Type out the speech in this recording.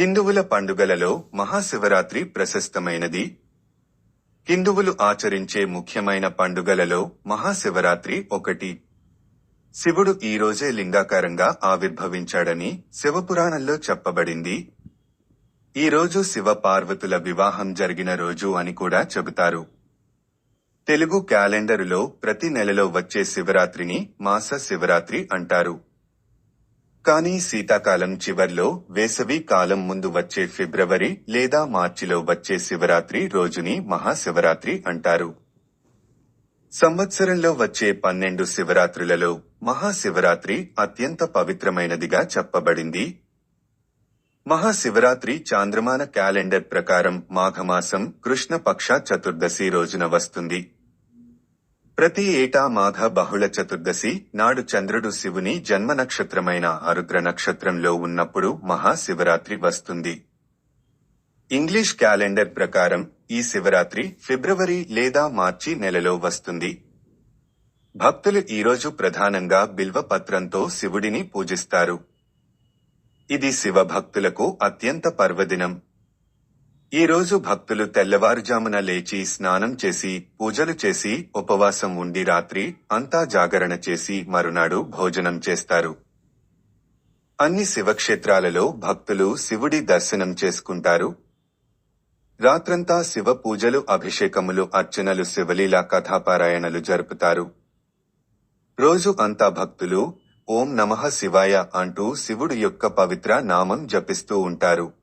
హిందువుల పండుగలలో మహాశివరాత్రి ప్రశస్తమైనది. హిందువులు ఆచరించే ముఖ్యమైన పండుగలలో మహాశివరాత్రి ఒకటి. శివుడు ఈరోజే లింగాకారంగా ఆవిర్భవించాడని శివపురాణంలో చెప్పబడింది. ఈ రోజు శివ పార్వతుల వివాహం జరిగిన రోజు అని కూడా చెబుతారు. తెలుగు క్యాలెండరులో ప్రతి నెలలో వచ్చే శివరాత్రిని మాస శివరాత్రి అంటారు. కానీ శీతాకాలం చివర్లో వేసవి కాలం ముందు వచ్చే ఫిబ్రవరి లేదా మార్చిలో వచ్చే శివరాత్రి రోజుని మహాశివరాత్రి అంటారు. సంవత్సరంలో వచ్చే పన్నెండు శివరాత్రులలో మహాశివరాత్రి అత్యంత పవిత్రమైనదిగా చెప్పబడింది. మహాశివరాత్రి చాంద్రమాన క్యాలెండర్ ప్రకారం మాఘమాసం కృష్ణపక్ష చతుర్దశి రోజున వస్తుంది. ప్రతి ఏటా మాఘ బహుళ చతుర్దశి నాడు చంద్రుడు శివుని జన్మ నక్షత్రమైన ఆరుద్ర నక్షత్రంలో ఉన్నప్పుడు మహాశివరాత్రి వస్తుంది. ఇంగ్లీష్ క్యాలెండర్ ప్రకారం ఈ శివరాత్రి ఫిబ్రవరి లేదా మార్చి నెలలో వస్తుంది. భక్తులు ఈరోజు ప్రధానంగా బిల్వ పత్రంతో శివుడిని పూజిస్తారు. ఇది శివ భక్తులకు అత్యంత పర్వదినం. ఈ రోజు భక్తులు తెల్లవారుజామున లేచి స్నానం చేసి పూజలు చేసి ఉపవాసం ఉండి రాత్రి అంతా జాగరణ చేసి మరునాడు భోజనం చేస్తారు. అన్ని శివక్షేత్రాలలో భక్తులు శివుడి దర్శనం చేసుకుంటారు. రాత్రంతా శివ పూజలు అభిషేకములు అర్చనలు శివలీలా కథాపారాయణలు జరుపుతారు. రోజు అంతా భక్తులు ఓం నమః శివాయ అంటూ శివుడు యొక్క పవిత్ర నామం జపిస్తూ ఉంటారు.